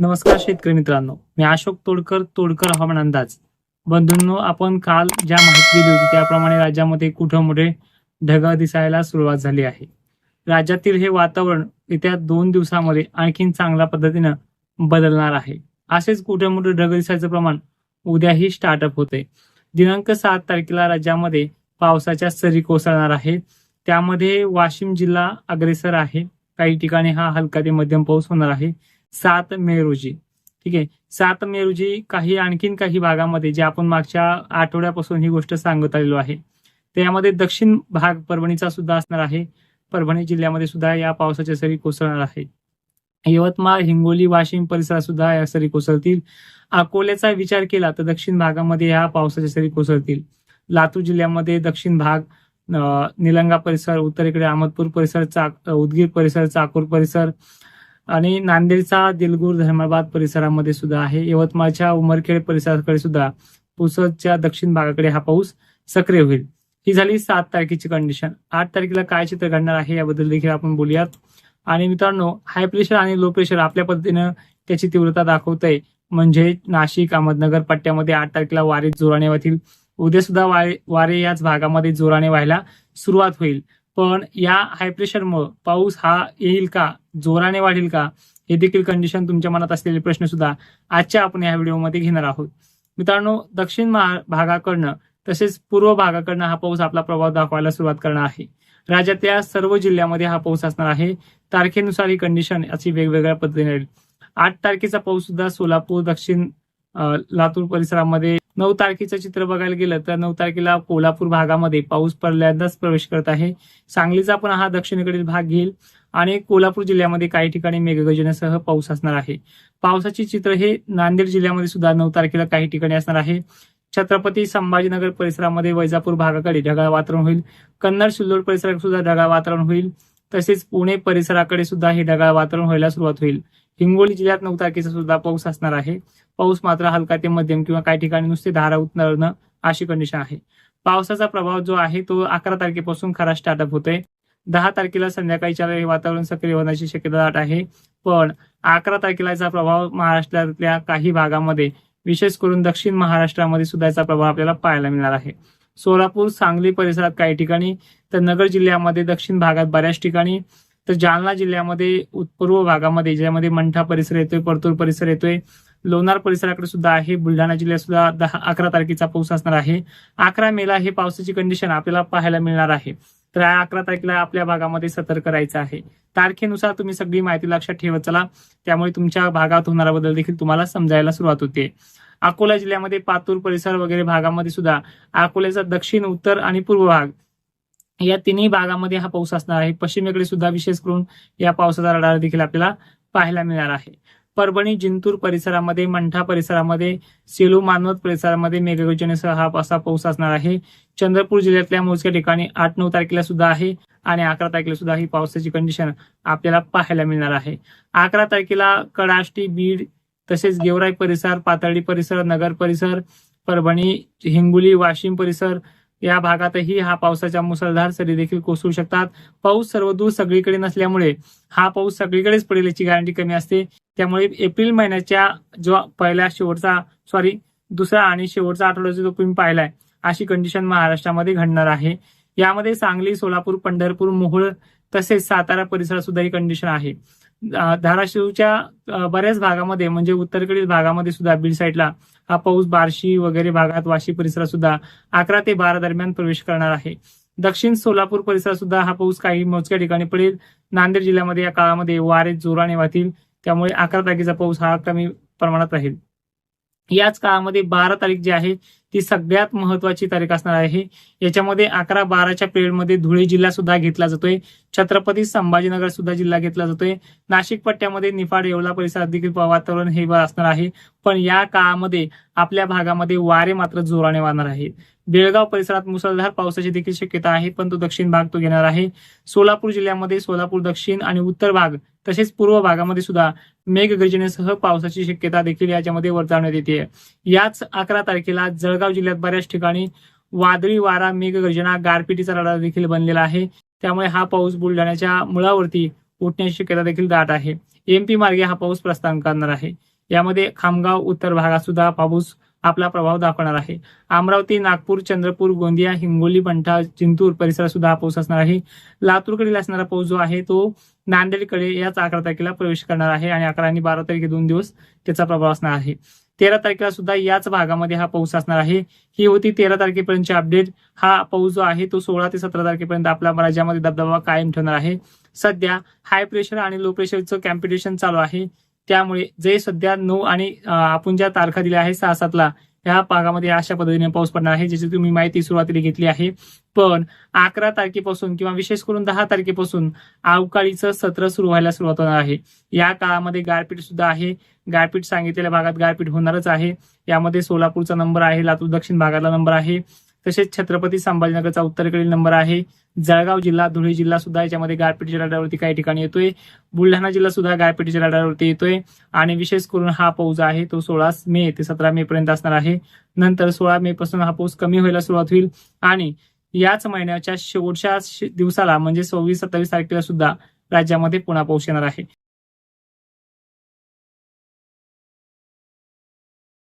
नमस्कार शेतकरी मित्रांनो. मी अशोक तोडकर तोडकर हवामान अंदाज. बंधूंनो आपण काल ज्या माहिती दिली होती त्याप्रमाणे राज्यामध्ये कुठं मोठे ढग दिसायला सुरुवात झाली आहे. राज्यातील हे वातावरण येत्या दोन दिवसामध्ये आणखीन चांगल्या पद्धतीनं बदलणार आहे. असेच कुठे मोठे ढग दिसायचं प्रमाण उद्याही स्टार्टअप होते. दिनांक सात तारखेला राज्यामध्ये पावसाच्या सरी कोसळणार आहेत त्यामध्ये वाशिम जिल्हा अग्रेसर आहे. काही ठिकाणी हा हलका ते मध्यम पाऊस होणार आहे. सात मे रोजी. ठीक आहे? सात मे रोजी काही आणखीन काही भागामध्ये जे आपण मागच्या आठवड्यापासून ही गोष्ट सांगत आलेलो आहे त्यामध्ये दक्षिण भाग परभणीचा सुद्धा असणार आहे. परभणी जिल्ह्यामध्ये सुद्धा या पावसाच्या सरी कोसळणार आहे यवतमाळ हिंगोली वाशिम परिसरात सुद्धा या सरी कोसळतील. अकोल्याचा विचार केला तर दक्षिण भागामध्ये या पावसाच्या सरी कोसळतील. लातूर जिल्ह्यामध्ये दक्षिण भाग निलंगा परिसर उत्तरेकडे अहमदपूर परिसर चाक उदगीर परिसर चाकूर परिसर आणि नांदेडचा दिलगूर धर्माबाद परिसरामध्ये सुद्धा आहे. यवतमाळच्या उमरखेड परिसराकडे सुद्धा पुसदच्या दक्षिण भागाकडे हा पाऊस सक्रिय होईल. ही झाली सात तारखेची कंडिशन आठ तारखेला काय चित्र घडणार आहे याबद्दल देखील आपण बोलूयात. आणि मित्रांनो हाय प्रेशर आणि लो प्रेशर आपल्या पद्धतीनं त्याची तीव्रता दाखवतंय. म्हणजे नाशिक अहमदनगर पट्ट्यामध्ये आठ तारखेला वारे जोराने वाहतील. उद्या सुद्धा वारे वारे याच भागामध्ये जोराने व्हायला सुरुवात होईल. पण या हाय प्रेशरमुळे पाऊस हा येईल का? जोराने वाढेल का? हे देखील कंडिशन तुमच्या मनात असलेले प्रश्न सुद्धा आजच्या आपण या व्हिडिओमध्ये घेणार आहोत. मित्रांनो दक्षिण भागाकडनं तसेच पूर्व भागाकडनं हा पाऊस आपला प्रभाव दाखवायला सुरुवात करणार आहे. राज्यातल्या सर्व जिल्ह्यामध्ये हा पाऊस असणार आहे. तारखेनुसार ही कंडिशन अशी वेगवेगळ्या पद्धतीने आठ तारखेचा पाऊस सुद्धा सोलापूर दक्षिण लातूर परिसरामध्ये नऊ तारखेचं चित्र बघायला गेलं तर नऊ तारखेला कोल्हापूर भागामध्ये पाऊस पहिल्यांदाच प्रवेश करत आहे. सांगलीचा पण हा दक्षिणेकडील भाग घेईल आणि कोल्हापूर जिल्ह्यामध्ये काही ठिकाणी मेघगर्जनेसह पाऊस असणार आहे. पावसाचे चित्र हे नांदेड जिल्ह्यामध्ये सुद्धा नऊ तारखेला काही ठिकाणी असणार आहे. छत्रपती संभाजीनगर परिसरामध्ये वैजापूर भागाकडे ढगाळ वातावरण होईल. कन्नड सिल्लोड परिसरात सुद्धा ढगाळ वातावरण होईल. तसेच पुणे परिसराकडे सुद्धा हे ढगाळ वातावरण व्हायला सुरुवात होईल. हिंगोली जिल्ह्यात नऊ तारखेचा सुद्धा पाऊस असणार आहे. पाऊस मात्र हलका ते मध्यम किंवा काही ठिकाणी नुसते धारा उतरणं अशी कंडिशन आहे. पावसाचा प्रभाव जो आहे तो अकरा तारखेपासून खरा स्टार्टअप होतोय. दहा तारखेला संध्याकाळीच्या वेळी वातावरण सक्रिय होण्याची शक्यता दाट आहे. पण अकरा तारखेला याचा प्रभाव महाराष्ट्रातल्या काही भागामध्ये विशेष करून दक्षिण महाराष्ट्रामध्ये सुद्धा याचा प्रभाव आपल्याला पाहायला मिळणार आहे. सोलापूर सांगली परिसरात काही ठिकाणी तर नगर जिल्ह्यामध्ये दक्षिण भागात बऱ्याच ठिकाणी तर जालना जिल्ह्यामध्ये उत्पूर्व भागामध्ये ज्यामध्ये मंठा परिसर येतोय परतूर परिसर येतोय लोणार परिसराकडे सुद्धा आहे बुलढाणा जिल्ह्यात सुद्धा दहा अकरा तारखेचा पाऊस असणार आहे. अकरा मेला हे पावसाची कंडिशन आपल्याला पाहायला मिळणार आहे. तर या अकरा तारखेला आपल्या भागामध्ये सतर्क राहायचं आहे. तारखेनुसार तुम्ही सगळी माहिती लक्षात ठेवत चला. त्यामुळे तुमच्या भागात होणारा बदल देखील तुम्हाला समजायला सुरुवात होते. अकोला जिल्ह्यामध्ये पातूर परिसर वगैरे भागामध्ये सुद्धा अकोल्याचा दक्षिण उत्तर आणि पूर्व भाग या तिन्ही भागामध्ये हा पाऊस असणार आहे. पश्चिमेकडे सुद्धा विशेष करून या पावसाचा रडार देखील आपल्याला पाहायला मिळणार आहे. परभणी जिंतूर परिसरामध्ये मंठा परिसरामध्ये सेलू मानवत परिसरामध्ये मेघगर्जनेसह हा असा पाऊस असणार आहे. चंद्रपूर जिल्ह्यातल्या मोजक्या ठिकाणी आठ नऊ तारखेला सुद्धा आहे आणि अकरा तारखेला सुद्धा ही पावसाची कंडिशन आपल्याला पाहायला मिळणार आहे. अकरा तारखेला कडाष्टी बीड तसेच गेवराई परिसर पातळी परिसर नगर परिसर परभणी हिंगोली वाशिम परिसर या भागातही हा पावसाच्या मुसळधार सरी देखील कोसळू शकतात. पाऊस सर्वदूर सगळीकडे नसल्यामुळे हा पाऊस सगळीकडेच पडेल याची गॅरंटी कमी असते. त्यामुळे एप्रिल महिन्याच्या जो पहिला शेवटचा सॉरी दुसरा आणि शेवटचा आठवडा जो तुम्ही पाहिलाय अशी कंडिशन महाराष्ट्रामध्ये घडणार आहे. यामध्ये सांगली सोलापूर पंढरपूर मोहोळ तसेच सातारा परिसरात सुद्धा ही कंडिशन आहे. धाराशिवच्या बऱ्याच भागामध्ये म्हणजे उत्तरेकडील भागामध्ये सुद्धा बीड साईडला हा पाऊस बार्शी वगैरे भागात वाशी परिसरात सुद्धा अकरा ते बारा दरम्यान प्रवेश करणार आहे. दक्षिण सोलापूर परिसरात सुद्धा हा पाऊस काही मोजक्या ठिकाणी पडेल. नांदेड जिल्ह्यामध्ये या काळामध्ये वारे जोराने वाहतील त्यामुळे अकरा तारखेचा पाऊस हा कमी प्रमाणात राहील. याच काळामध्ये बारा तारीख जी आहे ती सगळ्यात महत्वाची तारीख असणार आहे. याच्यामध्ये अकरा बाराच्या पिरियडमध्ये धुळे जिल्हा सुद्धा घेतला जातोय. छत्रपती संभाजीनगर सुद्धा जिल्हा घेतला जातोय. नाशिक पट्ट्यामध्ये निफाड येवला परिसरात देखील वातावरण हे असणार आहे. पण या काळामध्ये आपल्या भागामध्ये वारे मात्र जोराने वाहणार आहेत. बेळगाव परिसरात मुसळधार पावसाची देखील शक्यता आहे पण तो दक्षिण भाग तो घेणार आहे. सोलापूर जिल्ह्यामध्ये सोलापूर दक्षिण आणि उत्तर भाग तसेच पूर्व भागामध्ये सुद्धा मेघगर्जनेसह पावसाची शक्यता देखील याच्यामध्ये वर्तवण्यात येते. याच अकरा तारखेला जळगाव जिल्ह्यात बऱ्याच ठिकाणी वादळी वारा मेघगर्जना गारपिटीचा रडार देखील बनलेला आहे. त्यामुळे हा पाऊस बुलढाण्याच्या मुळावरती उठण्याची शक्यता देखील दाट आहे. एमपी मार्गे हा पाऊस प्रस्थान करणार आहे. यामध्ये खामगाव उत्तर भागात सुद्धा पाऊस आपला प्रभाव दाखवणार आहे. अमरावती नागपूर चंद्रपूर गोंदिया हिंगोली बंठा जिंतूर परिसरात सुद्धा हा पाऊस असणार आहे. लातूरकडील असणारा पाऊस जो आहे तो नांदेडकडे याच अकरा तारखेला प्रवेश करणार आहे आणि अकरा आणि बारा तारखे दोन दिवस त्याचा प्रभाव असणार आहे. तेरा तारखेला सुद्धा याच भागामध्ये हा पाऊस असणार आहे. ही होती तेरा तारखेपर्यंतची अपडेट. हा पाऊस जो आहे तो सोळा ते सतरा तारखेपर्यंत आपल्या राज्यामध्ये दबदबा कायम ठेवणार आहे. सध्या हाय प्रेशर आणि लो प्रेशरचं कॅम्पिटिशन चालू आहे. त्यामुळे जे सध्या नऊ आणि आपण ज्या तारखा दिल्या आहेत सहा सातला ह्या भागामध्ये अशा पद्धतीने पाऊस पडणार आहे ज्याची तुम्ही माहिती सुरुवातीला घेतली आहे. पण अकरा तारखेपासून किंवा विशेष करून दहा तारखेपासून अवकाळीचं सत्र सुरू व्हायला सुरुवात होणार आहे. या काळामध्ये गारपीट सुद्धा आहे. गारपीट सांगितलेल्या भागात गारपीट होणारच आहे. यामध्ये सोलापूरचा नंबर आहे लातूर दक्षिण भागातला नंबर आहे. तसेच छत्रपती संभाजीनगरचा उत्तरेकडील नंबर आहे. जळगाव जिल्हा धुळे जिल्हा सुद्धा याच्यामध्ये गारपीटीच्या रडावरती काही ठिकाणी येतोय. बुलढाणा जिल्हा सुद्धा गारपीटीच्या रडावरती येतोय. आणि विशेष करून हा पाऊस आहे तो सोळा मे ते सतरा मे पर्यंत असणार आहे. नंतर सोळा मे पासून हा पाऊस कमी व्हायला सुरुवात होईल. आणि याच महिन्याच्या शेवटच्या दिवसाला म्हणजे सव्वीस सत्तावीस तारखेला सुद्धा राज्यामध्ये पुन्हा पाऊस येणार आहे.